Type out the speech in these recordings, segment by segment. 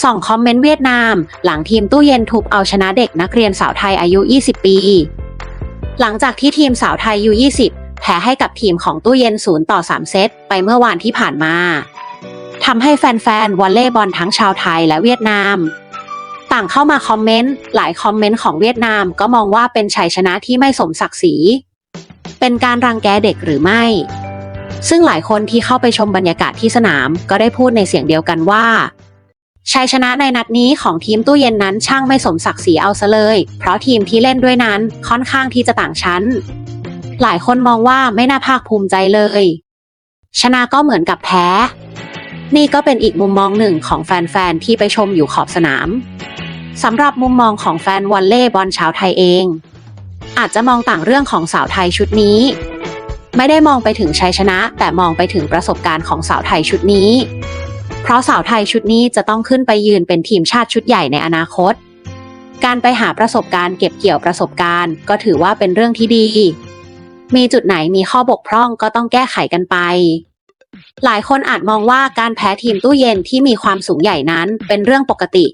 ส่องคอมเมนต์เวียดนาม หลังทีมตู้เย็นทุบเอาชนะเด็กนักเรียนสาวไทยอายุ 20 ปี หลังจากที่ทีมสาวไทยยู 20 แพ้ให้กับทีมของตู้เย็น 0 ต่อ 3 เซต ไปเมื่อวานที่ผ่านมาทำให้แฟนๆวอลเลย์บอลทั้งชาวไทยและเวียดนาม ต่างเข้ามาคอมเมนต์ หลายคอมเมนต์ของเวียดนามก็มองว่าเป็นชัยชนะที่ไม่สมศักดิ์ศรี เป็นการรังแกเด็กหรือไม่ ซึ่งหลายคนที่เข้าไปชมบรรยากาศที่สนามก็ได้พูดในเสียงเดียวกันว่า ชัยชนะในนัดนี้ของทีมตู้เย็นนั้นช่างไม่สมศักดิ์ศรีเอาซะเลย เพราะทีมที่เล่นด้วยนั้นค่อนข้างที่จะต่างชั้น หลายคนมองว่าไม่น่าภาคภูมิใจเลย ชนะก็เหมือนกับแพ้ นี่ก็เป็นอีกมุมมองหนึ่งของแฟนๆที่ไปชมอยู่ขอบสนามสำหรับมุมมองของแฟนวอลเล่บอลชาวไทยเอง อาจจะมองต่างเรื่องของสาวไทยชุดนี้ ไม่ได้มองไปถึงชัยชนะ แต่มองไปถึงประสบการณ์ของสาวไทยชุดนี้ เพราะสาวไทยชุดนี้จะต้องขึ้นไปยืนเป็นทีมชาติชุดใหญ่ในอนาคต การไปหาประสบการณ์เก็บเกี่ยวประสบการณ์ ก็ถือว่าเป็นเรื่องที่ดี มีจุดไหนมีข้อบกพร่องก็ต้องแก้ไขกันไป หลายคนอาจมองว่าการแพ้ทีมตู้เย็นที่มีความสูงใหญ่นั้นเป็นเรื่องปกติ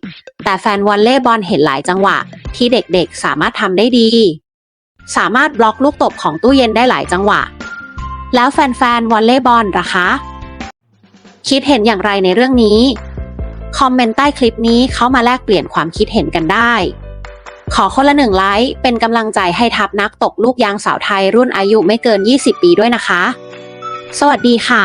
แต่แฟนวอลเลย์บอลเห็นหลายจังหวะ ที่เด็กๆสามารถทำได้ดี สามารถบล็อกลูกตบของตู้เย็นได้หลายจังหวะ แล้วแฟนๆวอลเลย์บอลล่ะคะ คิดเห็นอย่างไรในเรื่องนี้ คอมเมนต์ใต้คลิปนี้เขามาแลกเปลี่ยนความคิดเห็นกันได้ ขอคนละหนึ่งไลค์เป็นกำลังใจให้ทัพนักตกลูกยางสาวไทยรุ่นอายุไม่เกิน 20 ปีด้วยนะคะ สวัสดีค่ะ